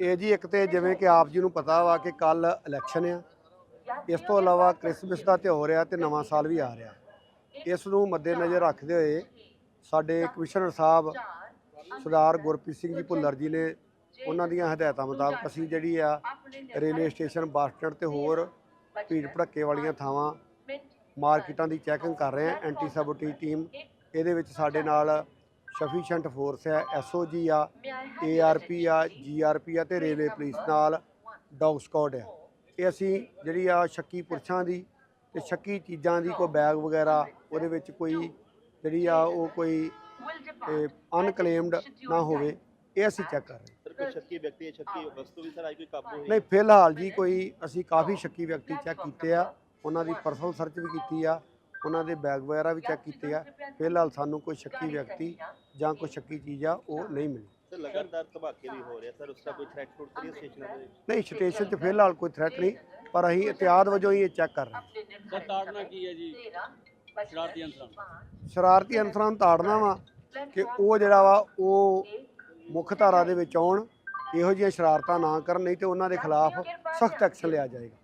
ਇਹ ਜੀ ਇੱਕ ਤੇ ਜਿਵੇਂ ਕਿ ਆਪ ਜੀ ਨੂੰ ਪਤਾ ਵਾ ਕਿ ਕੱਲ ਇਲੈਕਸ਼ਨ ਆ, ਇਸ ਤੋਂ ਇਲਾਵਾ ਕ੍ਰਿਸਮਸ ਦਾ ਤਿਉਹਾਰ ਆ ਤੇ ਨਵਾਂ ਸਾਲ ਵੀ ਆ ਰਿਹਾ। ਇਸ ਨੂੰ ਮੱਦੇਨਜ਼ਰ ਰੱਖਦੇ ਹੋਏ ਸਾਡੇ ਕਮਿਸ਼ਨਰ ਸਾਹਿਬ ਸਰਦਾਰ ਗੁਰਪ੍ਰੀਤ ਸਿੰਘ ਜੀ ਭੁੱਲਰ ਜੀ ਨੇ ਉਹਨਾਂ ਦੀਆਂ ਹਦਾਇਤਾਂ ਮੁਤਾਬਕ ਅਸੀਂ ਜਿਹੜੀ ਆ ਰੇਲਵੇ ਸਟੇਸ਼ਨ ਬੱਸ ਸਟੈਂਡ ਤੇ ਹੋਰ ਭੀੜ ਭੜੱਕੇ ਵਾਲੀਆਂ ਥਾਵਾਂ ਮਾਰਕੀਟਾਂ ਦੀ ਚੈਕਿੰਗ ਕਰ ਰਹੇ ਹਾਂ। ਐਂਟੀ ਸਬੋਟੀ ਟੀਮ ਇਹਦੇ ਵਿੱਚ ਸਾਡੇ ਨਾਲ ਸਫੀਸ਼ੀਐਂਟ ਫੋਰਸ ਹੈ ਐਸਓਜੀ ਆ ਏਆਰਪੀ ਆ ਜੀਆਰਪੀ ਆ ਤੇ ਰੇਲਵੇ ਪੁਲਿਸ ਨਾਲ ਡੌਗ ਸਕੁਆਡ ਆ। ਇਹ ਅਸੀਂ ਜਿਹੜੀ ਆ ਸ਼ੱਕੀ ਪੁਰਸ਼ਾਂ ਦੀ ਤੇ ਸ਼ੱਕੀ ਚੀਜ਼ਾਂ ਦੀ ਕੋਈ ਬੈਗ ਵਗੈਰਾ ਉਹਦੇ ਵਿੱਚ ਕੋਈ ਜਿਹੜੀ ਆ ਉਹ ਕੋਈ ਅਨਕਲੇਮਡ ਨਾ ਹੋਵੇ ਇਹ ਅਸੀਂ ਚੈੱਕ ਕਰ ਰਹੇ ਹਾਂ। ਸਰ ਕੋਈ ਸ਼ੱਕੀ ਵਿਅਕਤੀ ਹੈ ਸ਼ੱਕੀ ਵਸਤੂ ਵੀ ਸਰ ਅੱਜ ਕੋਈ ਕਾਬੂ ਹੋਈ ਨਹੀਂ ਫਿਲਹਾਲ ਜੀ ਕੋਈ ਅਸੀਂ ਕਾਫੀ ਸ਼ੱਕੀ ਵਿਅਕਤੀ ਚੈੱਕ ਕੀਤੇ ਆ ਉਹਨਾਂ ਦੀ ਪਰਸਨਲ ਸਰਚ ਵੀ ਕੀਤੀ ਆ ਉਹਨਾਂ ਦੇ ਬੈਗ ਵਗੈਰਾ ਵੀ ਚੈੱਕ ਕੀਤੇ ਆ। ਫਿਲਹਾਲ ਸਾਨੂੰ ਕੋਈ ਸ਼ੱਕੀ ਵਿਅਕਤੀ ਜਾਂ ਕੋਈ ਸ਼ੱਕੀ ਚੀਜ਼ ਆ ਉਹ ਨਹੀਂ ਮਿਲੀ। ਸਰ ਲਗਾਤਾਰ ਧਮਾਕੇ ਵੀ ਹੋ ਰਹੇ। ਸਰ ਉਸ ਦਾ ਕੋਈ ਥ੍ਰੈਟ ਫੂਡ ਕਰੀ ਸਟੇਸ਼ਨਾਂ ਦੇ ਨਹੀਂ ਸਟੇਸ਼ਨ 'ਚ ਫਿਲਹਾਲ ਕੋਈ ਥ੍ਰੈਟ ਨਹੀਂ ਪਰ ਅਸੀਂ ਇਤਿਆਦ ਵਜੋਂ ਹੀ ਇਹ ਚੈੱਕ ਕਰ ਰਹੇ ਹਾਂ। ਸਰ ਤਾੜਨਾ ਕੀ ਹੈ ਜੀ? ਸ਼ਰਾਰਤੀ ਅੰਸਰਾਂ ਸ਼ਰਾਰਤੀ ਅਨਸਰਾਂ ਨੂੰ ਤਾੜਨਾ ਵਾ ਕਿ ਉਹ ਜਿਹੜਾ ਵਾ ਉਹ ਮੁੱਖ ਧਾਰਾ ਦੇ ਵਿੱਚ ਆਉਣ ਇਹੋ ਜਿਹੀਆਂ ਸ਼ਰਾਰਤਾਂ ਨਾ ਕਰਨ ਨਹੀਂ ਤੇ ਉਹਨਾਂ ਦੇ ਖਿਲਾਫ ਸਖਤ ਐਕਸ਼ਨ ਲਿਆ ਜਾਏਗਾ।